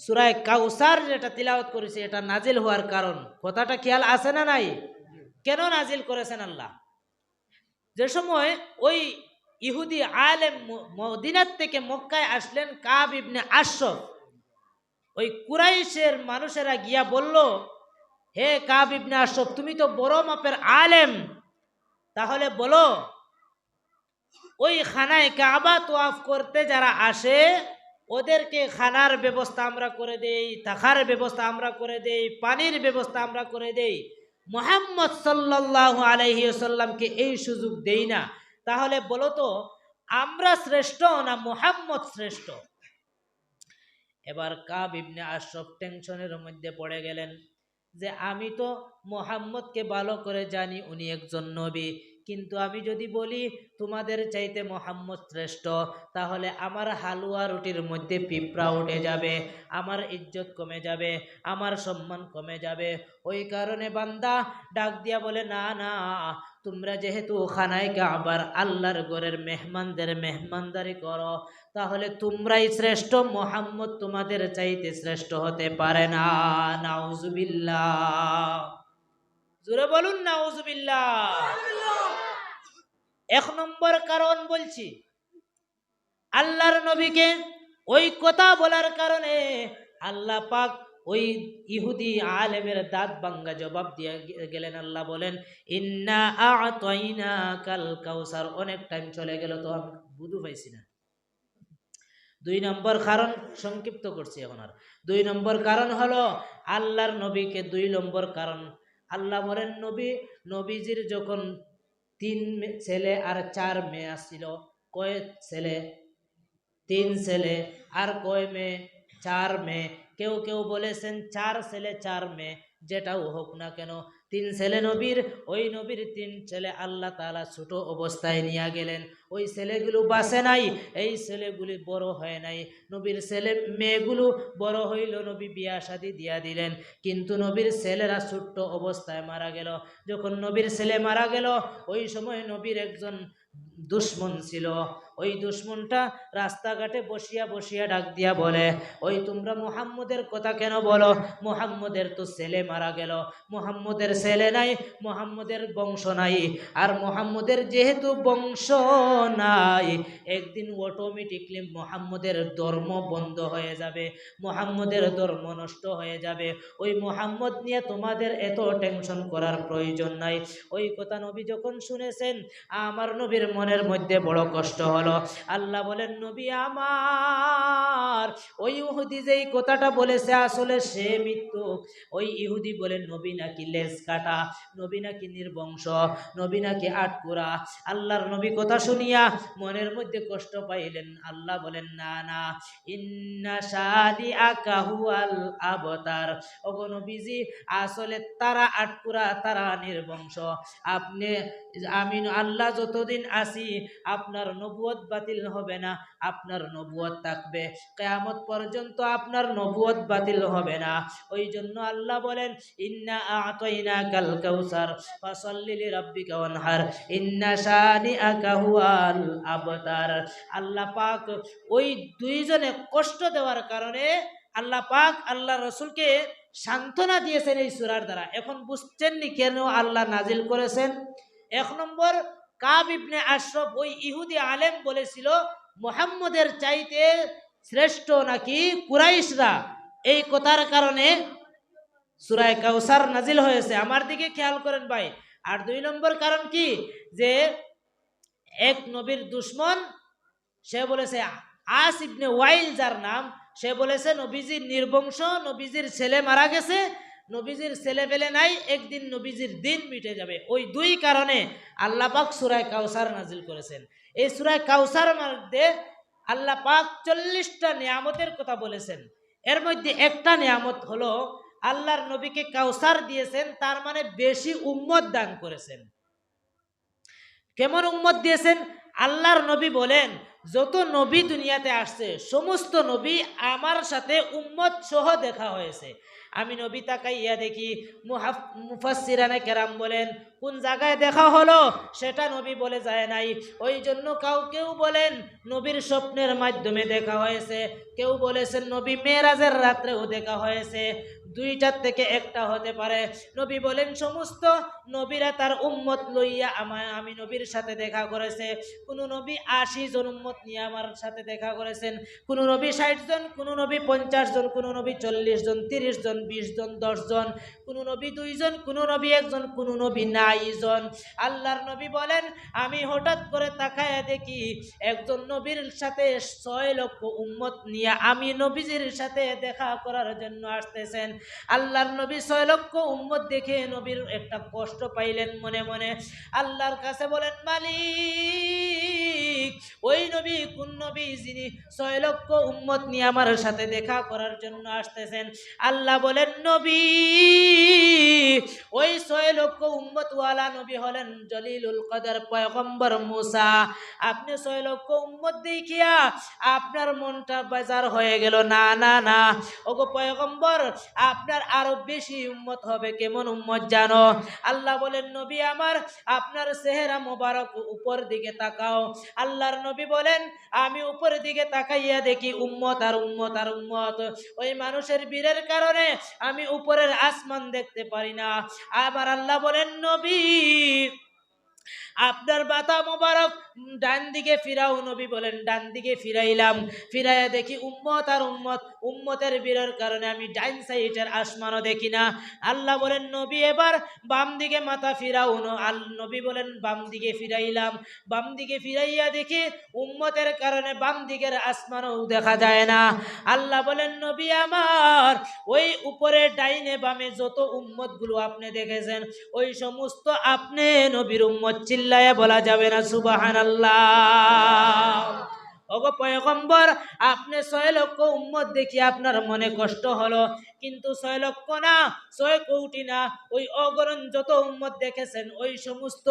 সুরায় কাউসার যেটা তিলাওয়াত করেছে, এটা নাজিল হওয়ার কারণ। কথাটা খেয়াল আছে না নাই? কেন নাজিল করেছেন আল্লাহ? যে সময় ওই ইহুদি আলেম মদিনার থেকে মক্কায় আসলেন কাব ইবনে আশরফ। ওই কুরাইশের মানুষেরা গিয়া বলল, হে কাব ইবনে আশরফ, তুমি তো বড় মাপের আলেম। তাহলে বলো, ওই খানায় কাবা তোয়াফ করতে যারা আসে ওদেরকে খানার ব্যবস্থা আমরা করে দেই, থাকার ব্যবস্থা আমরা করে দেই, পানির ব্যবস্থা আমরা করে দেই। মোহাম্মদ সাল্লাহ আলহি এই সুযোগ দেই না। তাহলে বলো তো, আমরা শ্রেষ্ঠ না মোহাম্মদ শ্রেষ্ঠ? এবার কাব ইবনে আশরফ টেনশনের মধ্যে পড়ে গেলেন যে, আমি তো মোহাম্মদকে ভালো করে জানি, উনি একজন নবী। কিন্তু আমি যদি বলি, তোমাদের চাইতে মোহাম্মদ শ্রেষ্ঠ, তাহলে আমার হালুয়া রুটির মধ্যে পিঁপড়া উঠে যাবে, আমার ইজ্জত কমে যাবে, আমার সম্মান কমে যাবে। ওই কারণে বান্দা ডাক দিয়া বলে, না না, তোমরা যেহেতু খানায় আবার আল্লাহর ঘরের মেহমানদের মেহমানদারি করো, তাহলে তোমরাই শ্রেষ্ঠ, মোহাম্মদ তোমাদের চাইতে শ্রেষ্ঠ হতে পারে না। নাউজুবিল্লাহ। জোরে বলুন, নাউজুবিল্লাহ। এক নম্বর কারণ বলছি, আল্লাহর নবীকে ওই কথা বলার কারণে আল্লাহ পাক ওই ইহুদি আলেমের দাঁত বাঙ্গা জবাব দিয়ে গেলেন। আল্লাহ বলেন, ইন্না আতয়না কাল কাউসার। অনেক টাইম চলে গেল তো আমি বুধু পাইছি না। দুই নম্বর কারণ সংক্ষিপ্ত করছি এখন আর। দুই নম্বর কারণ হলো, আল্লাহর নবীকে দুই নম্বর কারণ। আল্লাহ বলেন, নবী, নবীজির যখন তিন ছেলে আর চার মেয়ে আসছিল। কয় ছেলে? তিন ছেলে। আর কয় মেয়ে? চার মেয়ে। কেউ কেউ বলেছেন, চার ছেলে, চার মেয়ে। যেটাও হোক না কেন তিন ছেলে নবীর, ওই নবীর তিন ছেলে আল্লাহ তালা ছোট অবস্থায় নিয়ে গেলেন। ওই ছেলেগুলো বাসে নাই, এই ছেলেগুলি বড় হয় নাই। নবীর ছেলে মেয়েগুলো বড় হইল, নবী বিয়া শাদি দিয়া দিলেন। কিন্তু নবীর ছেলেরা ছোট্ট অবস্থায় মারা গেল। যখন নবীর ছেলে মারা গেল, ওই সময় নবীর একজন দুশ্মন ছিল। ওই দুশ্মনটা রাস্তাঘাটে বসিয়া বসিয়া ডাক দিয়া বলে, ওই তোমরা মুহাম্মদের কথা কেন বলো? মুহাম্মদের তো ছেলে মারা গেল। মুহাম্মদের ছেলে নাই, মুহাম্মদের বংশ নাই। আর মুহাম্মদের যেহেতু বংশ নাই, একদিন অটোমেটিকলি মুহাম্মদের ধর্ম বন্ধ হয়ে যাবে। মুহাম্মদের ধর্ম নষ্ট হয়ে যাবে। ওই মুহাম্মদ নিয়ে তোমাদের এত টেনশন করার প্রয়োজন নাই। ওই কথা নবী যখন শুনেছেন, আমার নবীর মনের মধ্যে বড় কষ্ট হলো। আল্লাহ বলেন, নবী আমার, ওই ইহুদি যেই কথাটা বলেছে, আসলে সে মৃত্যু। ওই ইহুদি বলেন নবী নাকি লেজ কাটা, নবী নাকি নির্বংশ, নবী নাকি আটকুরা। আল্লাহর নবী কথা শুনিয়া মনের মধ্যে কষ্ট পাইলেন। আল্লাহ বলেন, না না, ইন্না শাদি আকাহুয়াল আবতার। ওগো নবীজি, আসলে তারা আটকুরা, তারা নির্বংশ। আপনি, আমি, আল্লাহ যতদিন আসি আপনার নবুয়ত বাতিল হবে না, আপনার নবুয়ত থাকবে। কেয়ামত পর্যন্ত আপনার নবুয়ত বাতিল হবে না। ওই জন্য আল্লাহ বলেন, ইন্না আতইনা কাল কাউসার, ফাসাল্লি লিরাব্বিকা ওয়ানহার, ইন্না শানিআকা হুয়াল আবতার। আল্লাহ পাক ওই দুইজনে কষ্ট দেওয়ার কারণে আল্লাহ পাক আল্লাহ রসুলকে সান্ত্বনা দিয়েছেন এই সুরার দ্বারা। এখন বুঝছেননি কেন আল্লাহ নাজিল করেছেন? এক নম্বর কাব ইবনে আশরফ ওই ইহুদি আলেম বলেছিল, মোহাম্মদের চাইতে শ্রেষ্ঠ নাকি কুরাইশরা? এই কথার কারণে সুরায় কাউসার নাজিল হয়েছে। আমার দিকে খেয়াল করেন ভাই। আর দুই নম্বর কারণ কি? যে এক নবীর দুশ্মন, সে বলেছে, আস ইবনে ওয়াইল যার নাম। সে বলেছে, নবীজির নির্বংশ, নবীজির ছেলে মারা গেছে নবীজির ছেলে পেলে নাই, একদিন নবীজির দিন মিটে যাবে। ওই দুই কারণে আল্লাহ পাক সুরায় কাউসার নাজিল করেছেন। এই সুরায় কাউসার মধ্যে আল্লাহ পাক চল্লিশটা নিয়ামতের কথা বলেছেন। এর মধ্যে একটা নিয়ামত হলো, আল্লাহর নবীকে কাউসার দিয়েছেন, তার মানে বেশি উম্মত দান করেছেন। কেমন উম্মত দিয়েছেন? আল্লাহর নবী বলেন যত নবী দুনিয়াতে আসছে, সমস্ত নবী আমার সাথে উম্মত সহ দেখা হয়েছে। আমি নবী তাকাইয়া দেখি মুহাফ- মুফাসসিরানে কেরাম বলেন, কোন জায়গায় দেখা হলো? সেটা নবী বলে যায় নাই। ওই জন্য কাউ কেউ বলেন, নবীর স্বপ্নের মাধ্যমে দেখা হয়েছে। কেউ বলেছেন, নবী মেয়েরাজের রাত্রেও দেখা হয়েছে। দুইটার থেকে একটা হতে পারে। নবী বলেন, সমস্ত নবীরা তার উম্মত লইয়া আমায়, আমি নবীর সাথে দেখা করেছে। কোন নবী আশি জন উম্মত নিয়ে আমার সাথে দেখা করেছেন। কোন নবী ষাট জন, কোন নবী পঞ্চাশ জন, কোন নবী চল্লিশ জন, তিরিশ জন, বিশ জন, দশ জন, কোন নবী দুইজন কোন নবী একজন কোন নবী নাই জন। আল্লাহর নবী বলেন, আমি হঠাৎ করে তাকায় দেখি একজন নবীর সাথে ছয় লক্ষ উম্মত নিয়ে আমি নবীজির সাথে দেখা করার জন্য আসতেছেন। আল্লাহর নবী ছয় লক্ষ উম্মত দেখে নবীর একটা কষ্ট পাইলেন মনে মনে। আল্লাহর কাছে বলেন, মালিক, ওই নবী কোন নবী যিনি ছয় লক্ষ উম্মত নিয়ে আমার সাথে দেখা করার জন্য আসতেছেন? আল্লাহ বলেন, নবী। ওই ছয় লক্ষ উম্মতওয়ালা নবী হলেন জলিলুল কদর পয়গম্বর মুসা। আপনি ছয় লক্ষ উম্মত দেখিয়া আপনার মনটা বাজার হয়ে গেল। না না না। ওগো পয়গম্বর, আপনার আরও বেশি উম্মত হবে। কেমন উম্মত জানো? আল্লাহ বলেন, নবী আমার, আপনার চেহারা মোবারক উপর দিকে তাকাও। আল্লাহর নবী বলেন, আমি উপরের দিকে তাকাইয়া দেখি উম্মত আর উম্মত আর উম্মত। ওই মানুষের বীরের কারণে আমি উপরের আসমান দেখতে পারি না। আবার আল্লাহ বলেন নবী আপনার বাতা মোবারক ডান দিকে ফিরাও নবী বলেন, ডান দিকে ফিরাইলাম। ফিরাইয়া দেখি উম্মত আর উম্মত, উম্মতের বীরের কারণে আমি ডাইন সাইডের আসমানও দেখি না। আল্লাহ বলেন, নবী, এবার বাম দিকে মাথা ফিরাও আল, নবী বলেন, বাম দিকে ফিরাইলাম। বাম দিকে ফিরাইয়া দেখি উম্মতের কারণে বাম দিকের আসমানও দেখা যায় না। আল্লাহ বলেন, নবী আমার, ওই উপরে ডাইনে বামে যত উম্মতগুলো আপনি দেখেছেন, ওই সমস্ত আপনি নবীর উম্মত চিল্লায়া বলা যাবে না সুবাহান ওগো পয়গম্বর, আপনি ছয় লক্ষ উম্মত দেখি আপনার মনে কষ্ট হলো, কিন্তু ছয় লক্ষ না, ছয় কোটি না, ওই অগরণ যত উম্মত দেখেছেন, ওই সমস্ত